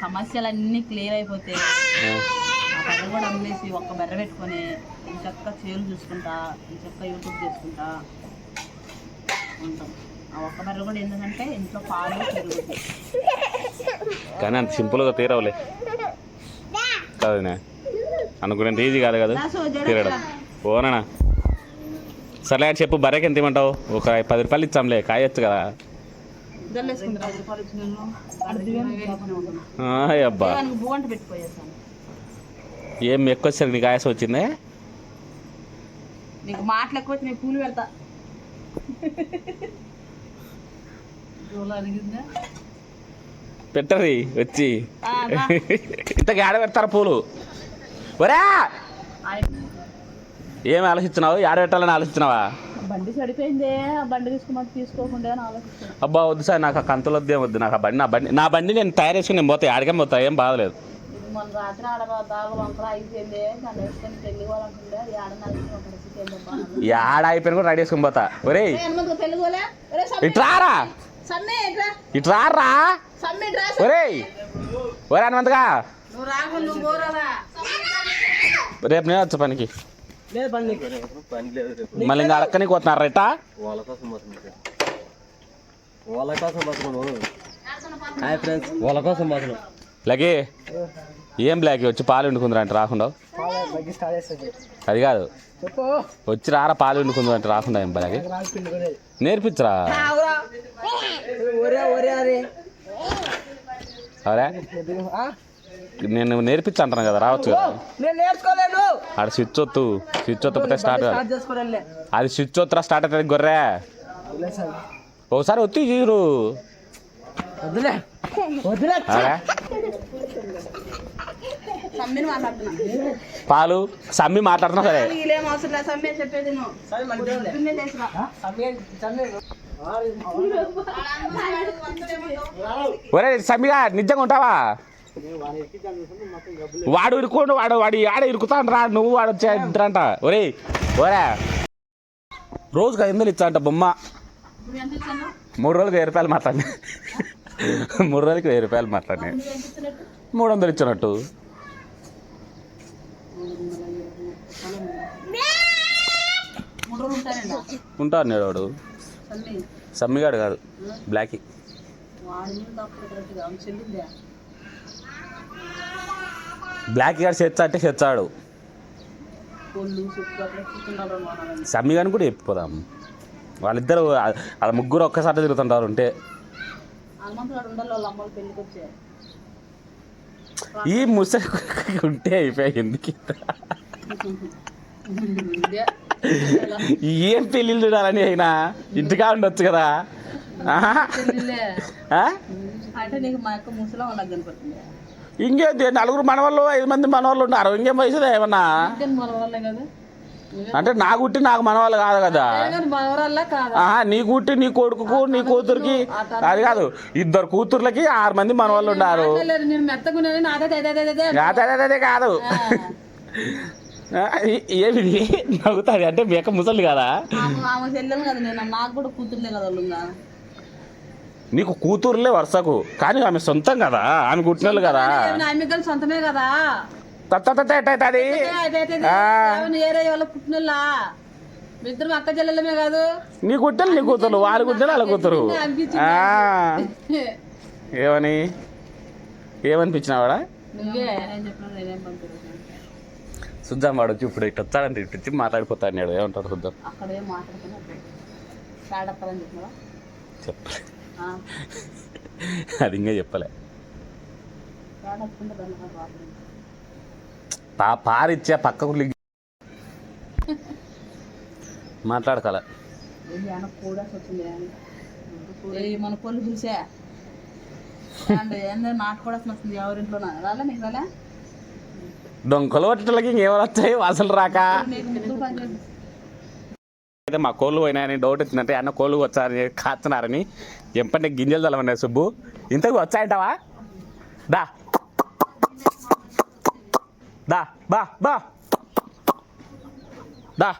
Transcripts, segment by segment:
సమస్యలన్నీ క్లియర్ అయిపోతే ఆ, బర్రె కూడా అమ్మేసి ఒక్క బర్రె పెట్టుకొని ఇంచక్క చేలు చూసుకుంటా ఇంచక్క యూట్యూబ్ చేసుకుంటా ఉంటాం. ఆ ఒక్క బర్రె కూడా ఎందుకంటే ఇంట్లో పాలు పెరుగుతాయి. కానీ అంత సింపుల్గా తీరవులే. కాదునే? అనుకునేంత ఈజీ కాదు కదా. తీరడం. ఓనా సర్లే అని చెప్పు బర్రెకి ఎంత ఇవ్వమంటావు? ఒక పది రూపాయలు ఇచ్చాంలే కాయొచ్చు కదా. అబ్బా. ఏం ఎక్కువ వచ్చారు నీకు ఆయాసం వచ్చిందే? నీకు మాటలు ఎక్కువ వచ్చి నేను పూలు పెడతా పెట్టది వచ్చి. ఇంత ఆడ పెడతారా పూలు? ఒరే ఆయ- ఏం ఆలోచిస్తున్నావు? ఆడ పెట్టాలని ఆలోచిస్తున్నావా? బండి చెడిపోయిందే ఆ బండి తీసుకోమంటే తీసుకోకుండా అని ఆలోచిస్తాను అబ్బా వద్దు సార్ నాకు ఆ కంతులు వద్దే వద్దు నాకు ఆ బండి నా బండి నా బండి నేను తయారు చేసుకుని నేను పోతా ఆడికే పోతా ఏం బాధలేదు ఇది మొన్న రాత్రి ఆడ వంకర అయిపోయింది దాన్ని వేసుకొని పెళ్ళి పరిస్థితి అయిపోయిన కూడా రెడీ చేసుకుని పోతా. ఒరేయ్ హనుమంతు పెళ్ళి పోలే? ఒరే సమ్మె. ఇట్రారా సమ్మె ఇట్రా ఇట్రారా సమ్మె ఇట్రా ఒరేయ్ ఒరే హనుమంతగా నువ్వు నువ్వు రేపు నేను వచ్చా పనికి. లేదు లేదు. మళ్ళీ ఇంకా అడక్కని పోతున్నారు రేటా? వాళ్ళ కోసం పోతున్నాం వాళ్ళ కోసం పోతున్నాము హాయ్ ఫ్రెండ్స్. వాళ్ళ కోసం పోతున్నాం. లగే ఏం బ్లాక్? వచ్చి పాలు వండుకుందరు అంటే రాకుండా? అది కాదు. వచ్చి రారా పాలు వండుకుందరు అంటే రాకుండా ఏం బ్లాక్ నేర్పించరా? ఒరే ఒరే అరే. అవరే నేను నేర్పించు అంటాను కదా రావచ్చు కదా? నేను నేర్చుకోలేను. ఆడ స్విచ్ వత్తు స్విచ్ వత్తపోతే స్టార్ట్ కాదు. అది స్విచ్ వత్తురా స్టార్ట్ అవుతుంది గొర్రె. ఒకసారి ఒత్తి చూరు. పాలు సమ్మి మాట్లాడుతున్నా సరే. ఒరే సమ్మిగా నిజంగా ఉంటావా? వాడు ఇరుకోండు వాడు వాడి ఆడ ఇరుకుతాను రా నువ్వు వాడు వచ్చేద్దరంట ఒరే ఒరే. రోజుకి ఐదు వందలు ఇచ్చా అంట బొమ్మ. మూడు రోజులకు వెయ్యి రూపాయలు మాట్లాడి మూడు రోజులకి వెయ్యి రూపాయలు మాట్లాడి మూడు వందలు ఇచ్చినట్టు. మూడు ఉంటాడు నేడు వాడు. సమ్మిగాడు కాదు బ్లాకీ వాడి మీద తప్పట్టుగా చెల్లిందే బ్లాకీ గాడు చెచ్చా అంటే మనం సమ్మి గాని కూడా చెప్పిపోదాం. వాళ్ళిద్దరు వాళ్ళ ముగ్గురు ఒక్కసారి తిరుగుతుంటారు ఉంటే. గారు ఈ ముసలి ఉంటే అయిపోయింది ఇదే. ఏం పెళ్ళిళ్ళు చూడాలని అయినా? ఇంటికా ఉండొచ్చు కదా? అంటే నీకు మా యొక్క ముసలా ఉండకు కనపడుతుంది ఇంకేంటి నలుగురు మనవాళ్ళు ఐదు మంది మనవాళ్ళు ఉన్నారు. ఇంకేం వయసుదా ఏమన్నా? అంటే నా గుట్టి నాకు మనవాళ్ళు కాదు కదా. నీ గుట్టి నీ కొడుకుకు నీ కూతురికి అది కాదు. ఇద్దరు కూతుర్లకి ఆరు మంది మనవాళ్ళు ఉన్నారు. అదే కాదు. ఏమి ఇది? నవ్వుతాది? అంటే మీ యొక్క ముసలి కదా? కదా నేను. నాకు కూడా కూతుర్లే కదా వాళ్ళు ఇంకా. నీకు కూతురులే వరుసకు. కానీ ఆమె సొంతం కదా ఆమె గుట్టినోళ్ళు కదా. ఆమె సొంతమే కదా? ఎట్టయితది పుట్టినోళ్ళ? ఇద్దరు అక్క చెల్లెలమే కాదు. నీ గుట్టలు నీ కూతురు వాళ్ళ కూతురు. ఏమని? ఏమనిపించినావాడా? చూద్దాం వాడు వచ్చి ఇప్పుడు ఇటు వచ్చాడంటే ఇటు వచ్చి మాట్లాడిపోతాడు ఏమంటాడు చూద్దాం చెప్పినావా? చెప్పలే. అది ఇంకా చెప్పలే. పా పారిచ్చే పక్కకు మాట్లాడకాల. ఏంది ఆయన కూడా వచ్చింది అని. ఏ మన పొల్లు పిలిచే అండ్ ఏందో నాటు కూడా వస్తుంది ఎవరింట్లో రాలే నీకు రాలే? దొంగలు పట్టడానికి ఇంకేమైనా వచ్చాయి అసలు రాక నీకు ముగ్గురు పని చేసి అయితే మా కోళ్ళు పోయినాయని డౌట్ వచ్చిందంటే అన్న కోళ్ళు వచ్చారని కాస్తున్నారని ఎంపంటే గింజలు తలమన్నాయి సుబ్బు. ఇంతకు వచ్చాయంటావా దా. దా బా బా. దా.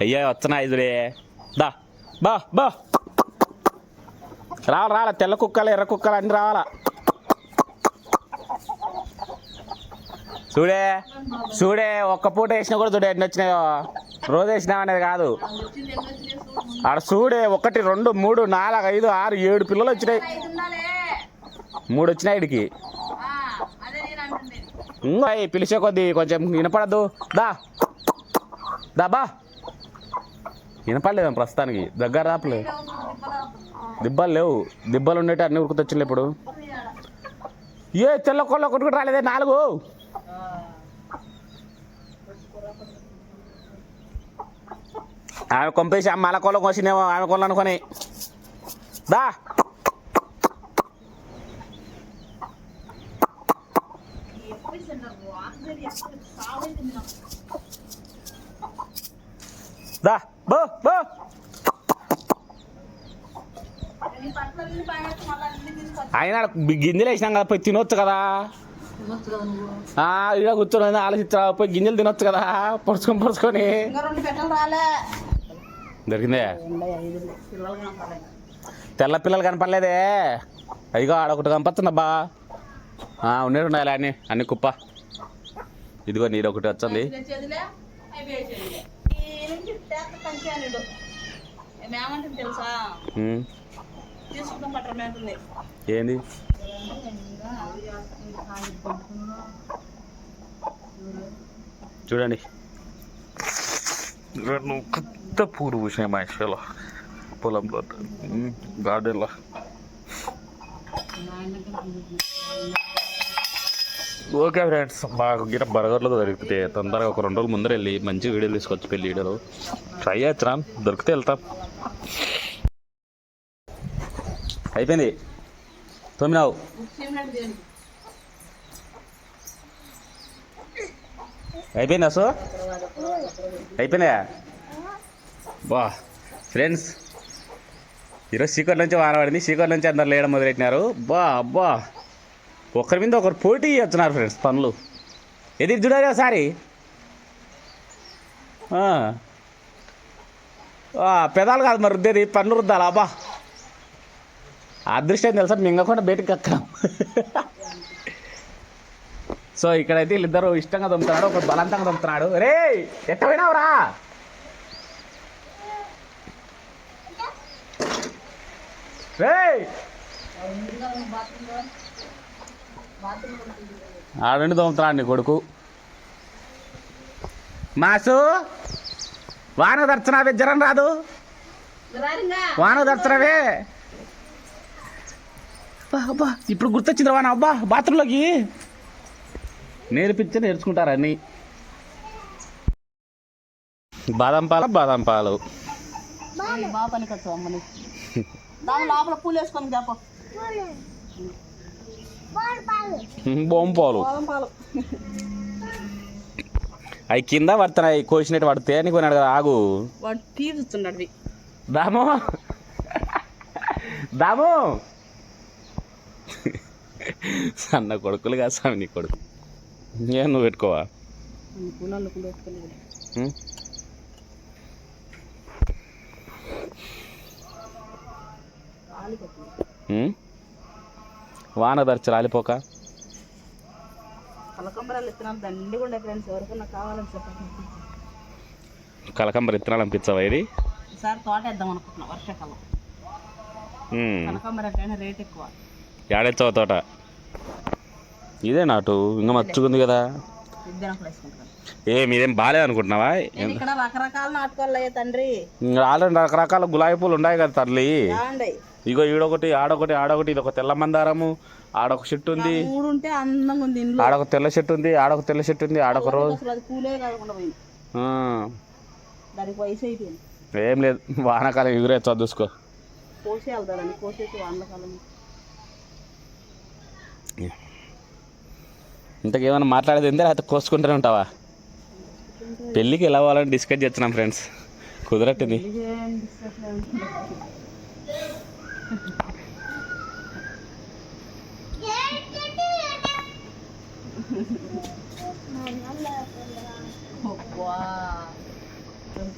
అయ్యా వచ్చినా ఇదిలే దా బా బా. రావాలి రావాలా తెల్ల కుక్కలు ఎర్ర కుక్కలు అన్ని రావాలా? చూడే చూడే ఒక్క పూట వేసినా కూడా చూడే ఎన్ని వచ్చినాయో. రోజు వేసినావు అనేది కాదు. ఆడ చూడే ఒకటి రెండు మూడు నాలుగు ఐదు ఆరు ఏడు పిల్లలు వచ్చినాయి. మూడు వచ్చినాయి ఇడికి. ఆ, అదే ఇంకా పిలిచే కొద్దీ కొంచెం వినపడద్దు. దా. దాబా వినపడలేదు ప్రస్తుతానికి. దగ్గర రాపలేదు దిబ్బలు లేవు. దిబ్బలు ఉండేటి అన్ని ఉరుకుతొచ్చినాయి ఇప్పుడు. ఏ తెల్ల కొల్ల ఒకటి కూడా రాలేదే నాలుగు. ఆమె కొంపేసి ఆమె మల కోళ్ళ కోసినేమో ఆమె కోళ్ళు అనుకొని దా. దా. బో బో. ఈ అయినా గింజలు వేసినాం కదా పోయి తినొచ్చు కదా. ఇలా కూర్చొని ఆలోచించరా పోయి గింజలు తినొచ్చు కదా పొడుచుకొని పొడుచుకొని ఇంకా రెండు పెట్టలు రాలే దొరికిందే. తెల్ల పిల్లలు కనపడలేదే. అదిగో ఆడొకటి కనపడుతుందబ్బా ఉండేది ఉండాలి అన్ని అన్ని కుప్ప. ఇదిగో నీరు ఒకటి వచ్చింది. తెచ్చేదిలే అవి వేసేదిలే ఈ నుంచి తేత కంచానుడు మేమంటుంది తెలుసా ఉమ్, తీసుకుందాం పట్ట మేతుంది ఏంది చూడండి నువ్వు కొత్త పూలు పూసినాయి మా ఇష్టలో పొలంలో గార్డెన్లో ఓకే ఫ్రెండ్స్ మాకు గిర బర్గర్లో దొరికితే తొందరగా ఒక రెండు రోజులు ముందర వెళ్ళి మంచి వీడియోలు తీసుకొచ్చి పెళ్ళి వీడియోలు. ట్రై చేయొచ్చురా దొరికితే వెళ్తాం. అయిపోయింది. తొమ్మినావు ఉప్పినట్టు దేనికి అయిపోయిందా సో? అయిపోయినాయా? బా ఫ్రెండ్స్ ఈరోజు సీకర్ నుంచి వానబడింది సీకర్ నుంచి అందరు లేయడం మొదలెట్టినారు. బా అబ్బా ఒకరి మీద ఒకరు పోటీ చేస్తున్నారు ఫ్రెండ్స్ పనులు. ఎదురు చూడాలి ఒకసారి ఆ, పెదాలు కాదు మరి రుద్దేది పనులు రుద్దాలా? అబ్బా అదృష్టం తెలుసా మింగకుండా బయటకు అక్కడ సో ఇక్కడైతే వీళ్ళిద్దరు ఇష్టంగా దొమ్ముతున్నాడు ఒకడు బలంతంగా దొమ్ముతున్నాడు రే ఎట్ట పోయినావురా రే ఆడండి దొమ్ముతున్నాడు నీ కొడుకు. మాసు వాన దర్శనావే జ్వరం రాదు. వాన దర్శనవే. అబ్బా అబ్బా ఇప్పుడు గుర్తొచ్చింది వాన అబ్బా బాత్రూంలోకి. నేర్పించి నేర్చుకుంటారు అన్నీ. బాదం పాలు బాదం పాలు. బాగా పనికొచ్చు అమ్మని. దాని లోపల పూలు వేసుకొని చెప్ప బొమ్మ పాలు బాదం పాలు అవి కింద పడుతున్నాయి కోసినట్టు పడితే అని కొన్నాడు కదా ఆగు. అవి దాము. దాము. సన్న కొడుకులు కాదు స్వామి నీ కొడుకు. ఏం నువ్వు పెట్టుకోవా? వాన దర్చి రాలిపోక? కలకంబరాలు ఇస్తున్నాను దండి కూడా ఫ్రెండ్స్ కావాలని చెప్పండి కలకంబర ఇత్తనాలు అనిపించవా ఇది? ఈసారి తోట వేద్దాం అనుకుంటున్నా వర్షాకాలం. ఉం. కనకాంబరకైనా రేట్ ఎక్కువ. ఏడెచ్చావు తోట? ఇదే నాటు ఇంకా మచ్చుకుంది కదా. ఇద్దరు వేసుకుంటాను ఏ మీదేం బాగాలేదు అనుకుంటున్నావా రకరకాల తండ్రి. ఆల్రెడీ రకరకాల గులాబీ పూలు ఉన్నాయి కదా తల్లి. ఇగో ఈడొకటి ఆడొకటి ఆడొకటి ఇది ఒక తెల్ల మందారము ఆడొక చెట్టు ఉంది. ఆడొక తెల్ల చెట్టు ఉంది ఆడొక తెల్ల చెట్టు ఉంది ఆడొక రోజు. ఏం లేదు వానాకాలం ఎగురే చదువుకో కోసేయాలి దాన్ని కోసేసి వానకాలం. ఇంతకేమైనా మాట్లాడేది ఉందా లేకపోతే కోసుకుంటూనే ఉంటావా? పెళ్ళికి ఎలా పోవాలని డిస్కస్ చేస్తున్నాం ఫ్రెండ్స్ కుదరట్టింది.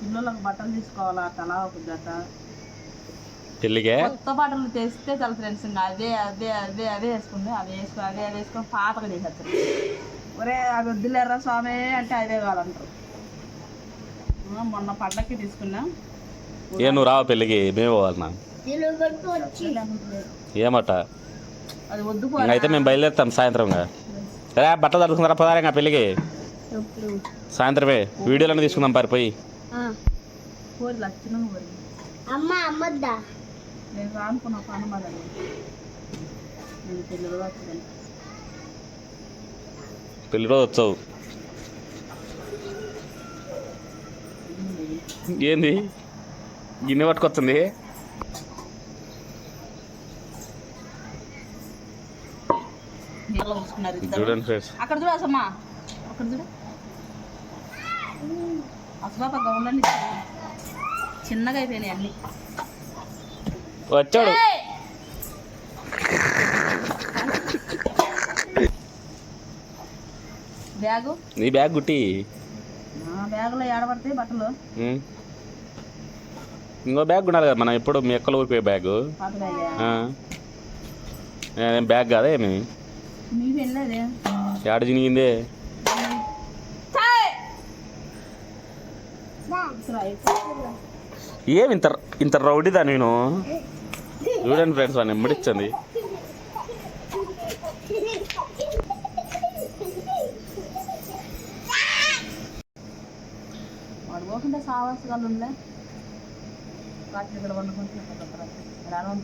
పిల్లలకు బట్టలు తీసుకోవాలా? తలా ఒక జత. పెళ్ళికే. కొత్త బట్టలు తెస్తే చాలా ఫ్రెండ్స్ ఇంకా. అదే అదే అదే అదే వేసుకుంది. అవి వేసుకుని అదే అదే వేసుకొని పాతగా చేసేస్తారు ఒరే అవి వద్దులేరా స్వామి అంటే అదే కావాలంటారు. మొన్న పండక్కి తీసుకున్నా. ఏ నువ్వు రావు పెళ్ళికి? మేము పోవాలన్నా ఏమట? అది వద్దు ఇంకా అయితే మేము బయలుదేరుతాం సాయంత్రంగా రే బట్టలు తడుచుకుంటారా పదారా ఇంకా పెళ్ళికి. సాయంత్రమే. వీడియోలను తీసుకుందాం పారిపోయి అమ్మ అమ్మద్దా? నేను రానుకున్న పని మరి నేను పిల్లలు వచ్చింది పెళ్ళి రోజు వచ్చావు. ఏంది? గిన్నె పట్టుకొస్తుంది. ఇద్దరు. చూడండి ఫ్రెండ్స్. అక్కడ చూడు అసమ్మా అక్కడ చూడు. అసలు గౌన్లన్నీ చిన్నగా అయిపోయినాయి అన్ని. వచ్చాడు. బ్యాగు? నీ బ్యాగ్ గుట్టి. నా బ్యాగులో ఏడబడతాయి బట్టలు. ఉం. ఇంకో బ్యాగ్ ఉండాలి కదా మనం ఎప్పుడు మీ ఎక్కలు ఊరిపోయే బ్యాగ్. పాత బ్యాగ్ కాదా ఏమి? ఏడ చినిగిందే? ఏమి ఇంత ఇంత రౌడీదా నేను? చూడండి ఫ్రెండ్స్ వాడిని ఎమ్మడిచ్చింది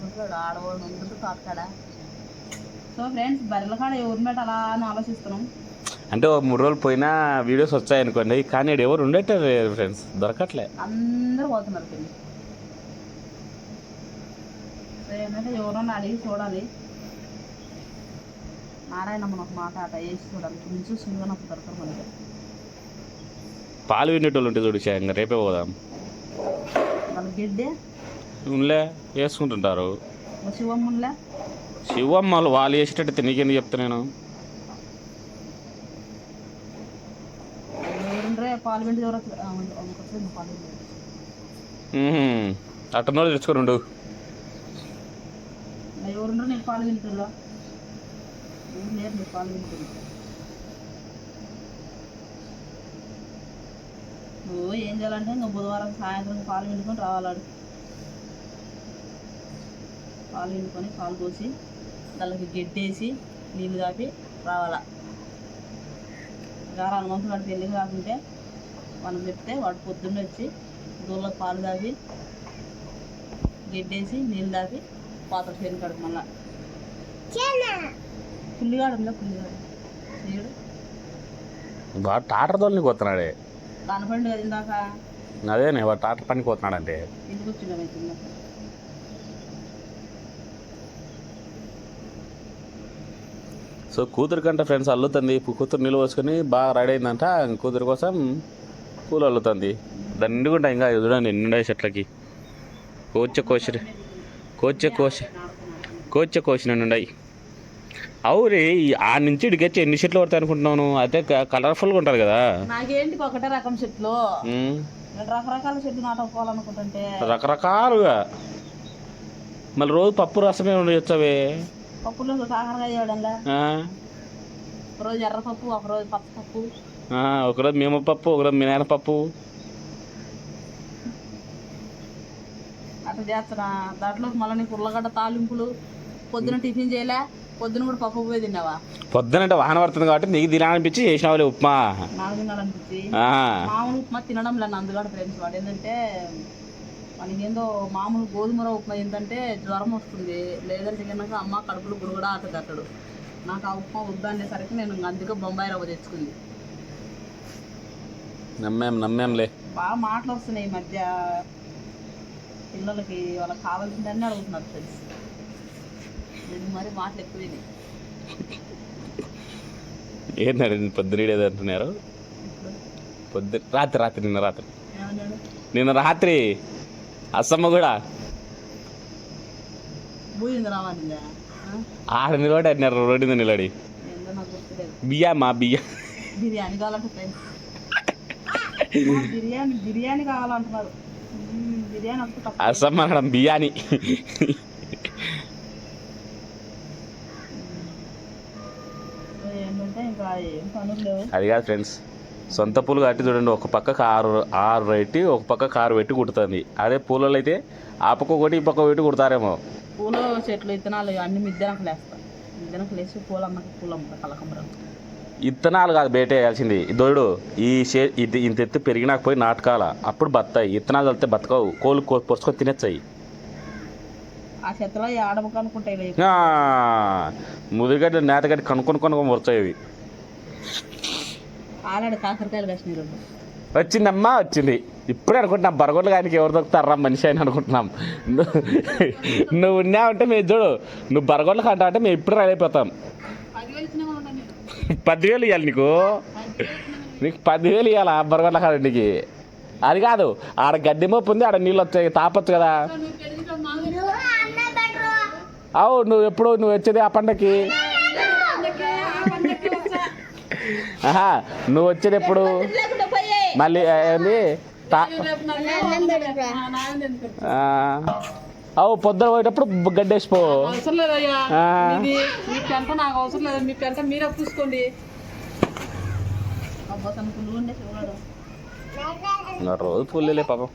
ఇక్కడ ఆడ వండుకుంటూ తాకాడ సో ఫ్రెండ్స్ బర్రెల కాడ ఎవరి మీద అలా అని ఆలోచిస్తున్నాం. అంటే ఓ మూడు రోజులు పోయినా వీడియోస్ వచ్చాయనుకోండి కానీ ఎవరు ఉండేటారు ఫ్రెండ్స్. దొరకట్లే. అందరూ పోతున్నారు ఏంటంటే ఎవరన్నా అడిగి చూడాలి. ఒక మాట అట వేసి చూడాలి. కొంచెం దొరకరు మనకి పాలు వినేటోళ్ళు ఉంటే చూడు ఇంకా రేపే పోదాం. వాళ్ళ గిడ్డే? వేసుకుంటుంటారు. శివమ్మలు వాళ్ళు వేసేటట్టు నీకెందుకు చెప్తా నేను? పాలు అట్టనోళ్ళు తెచ్చుకొని ఉండరు నేను పాలు వింటున్నా లేరు నేను పాలు వింటుంది నువ్వు ఏం చేయాలంటే ఇంకా బుధవారం సాయంత్రం పాలు విండుకొని రావాలాడు. పాలు పిండుకొని పాలు పోసి దానికి గెడ్డేసి నీళ్ళు కాపి రావాలా. గారు హనుమంతుడు వాడు పెళ్ళి కాకుంటే మనం చెప్తే వాడు పొద్దున్న వచ్చి దూళ్ళకు పాలు దాపి గెడ్డేసి నీళ్ళు దాపి పాత్ర చేను కడుపు మళ్ళా. పుల్లిగాడు ఉందా పుల్లిగాడు వాడు టాటర్ తోలిని పోతున్నాడే కనపండి కదా ఇందాక. అదేనే వాడు టాటర్ పనికి పోతున్నాడంటే ఇంటికి వచ్చిండ ఇందాక. సో కూతురు కంటే ఫ్రెండ్స్ అల్లుతుంది. పు- కూతురు నిలువ పోసుకొని బాగా రెడీ అయిందంట. కూతురు కోసం పూలు అల్లుతుంది. దాన్ని నిండుకుంటా ఇంకా చూడండి నిండా చెట్లకి. కోచ కోసి కోచ కోచ. కోసి నిండున్నాయి అవురే ఆ నుంచి ఇడికొచ్చి ఎన్ని చెట్లు పడతాయి అనుకుంటున్నాను అయితే కలర్ఫుల్గా ఉంటుంది కదా. నాకేంటి ఒకటే రకం చెట్లు రకరకాల చెట్లు నాటుకోవాలనుకుంటుంటే రకరకాలుగా. మళ్ళీ రోజు పప్పు రసమే ఉండొచ్చవే పప్పులో కాకరకాయ చేయడంలా? ఒకరోజు ఎర్రపప్పు ఒకరోజు పచ్చపప్పు. ఒకరోజు మేము పప్పు ఒకరోజు మీ నాయన పప్పు అట్లా చేస్తున్నా దాంట్లో మళ్ళీ నీకు ఉర్లగడ్డ తాలింపులు పొద్దున టిఫిన్ చేయలే పొద్దున కూడా పప్పు పోయి తిన్నావా? పొద్దునంటే వాహనం పడుతుంది కాబట్టి నీకు తినాలనిపించి చేసినావులే ఉప్మా. నాకు తినాలనిపించి. మామూలు ఉప్మా తినడం లేదు అందుకని ఫ్రెండ్స్ వాడు. ఏంటంటే మనకి ఏందో మామూలు గోధుమ రవ్వ ఉప్మా ఏంటంటే జ్వరం వస్తుంది. లేదంటే కనుక అమ్మ కడుపులో గురుగుడా ఆటది అతడు నాకు ఆ ఉప్మా వద్దు అనేసరికి నేను అందుకే బొంబాయి రవ్వ తెచ్చుకుంది. నమ్మేం నమ్మేంలే. బాగా మాటలు వస్తున్నాయి ఈ మధ్య. పిల్లలకి వాళ్ళకి కావాల్సిందన్నీ అడుగుతున్నారు ఫ్రెండ్స్. నేను మరి మాటలు ఎక్కువైనాయి ఏంటండి పొద్దున అంటున్నారు? పొద్దు రాత్రి రాత్రి నిన్న రాత్రి. నిన్న రాత్రి. అసమ్మ కూడా. ఆడ నిలబడి అన్నారు రోడ్డు మీద నిలబడి. ఏందో బియ్యా మా బియ్య. బిర్యానీ కావాలంటే బిర్యానీ బిర్యానీ కావాలంటున్నారు. బిర్యానీ ఏం పనులు లేవు. అది కాదు ఫ్రెండ్స్ సొంత పూలు కట్టి చూడండి ఒక పక్క ఆరు ఆరు పెట్టి ఒక పక్క కారు పెట్టి కుడుతుంది. అదే పూలలో అయితే ఆ పక్క ఒకటి ఈ పక్క పెట్టి కుడతారేమో. పూలు చెట్లు విత్తనాలు అన్ని మిద్దెనకు లేస్తాయి మిద్దెనకు లేచి పూలు అమ్మకి పూలు అమ్ముతా కలకంబరం ఇత్తనాలు కాదు బయట వేయాల్సింది దొడు ఈ షే ఇది ఇంత ఎత్తు పెరిగినాక పోయి నాటకాల. అప్పుడు బత్తాయి. ఇత్తనాలు వెళ్తే బతకవు. కోళ్ళు కో పొసుకొని తినేచ్చాయి ముదిరిగడ్డ నేతగడ్డి కనుక్కొని కొనుక్కొని రెండు. వచ్చిందమ్మా వచ్చింది. ఇప్పుడే అనుకుంటున్నాం బరగొడ్లు కానీ ఎవరు దొరుకుతారా మనిషి అని అనుకుంటున్నాం. నువ్వు ఉన్నావంటే మేము చూడు. నువ్వు బరగొడ్లు కంటా అంటే మేము ఇప్పుడు రెడీ అయిపోతాం. పదివేలు కూడా ఇవ్వాలి నీకు? నీకు పదివేలు ఇవ్వాలా బరగొడ్ల కాడండికి అది కాదు ఆడ గడ్డి మోపు ఉంది ఆడ నీళ్ళు వచ్చాయి తాపొచ్చు కదా. అవు నువ్వు ఎప్పుడు నువ్వు వచ్చేది ఆ పండక్కి? ఆహా నువ్వు వచ్చేది ఎప్పుడు. మళ్ళీ ఏంది? తా అవు పొద్దున పోయేటప్పుడు గడ్డేసిపో. అవసరం లేదయ్యా. మీ పెంట నాకు అవసరం లేదు. మీ పెంట మీరే పూసుకోండి. పుల్లు రోజు పుల్లలే పాపం.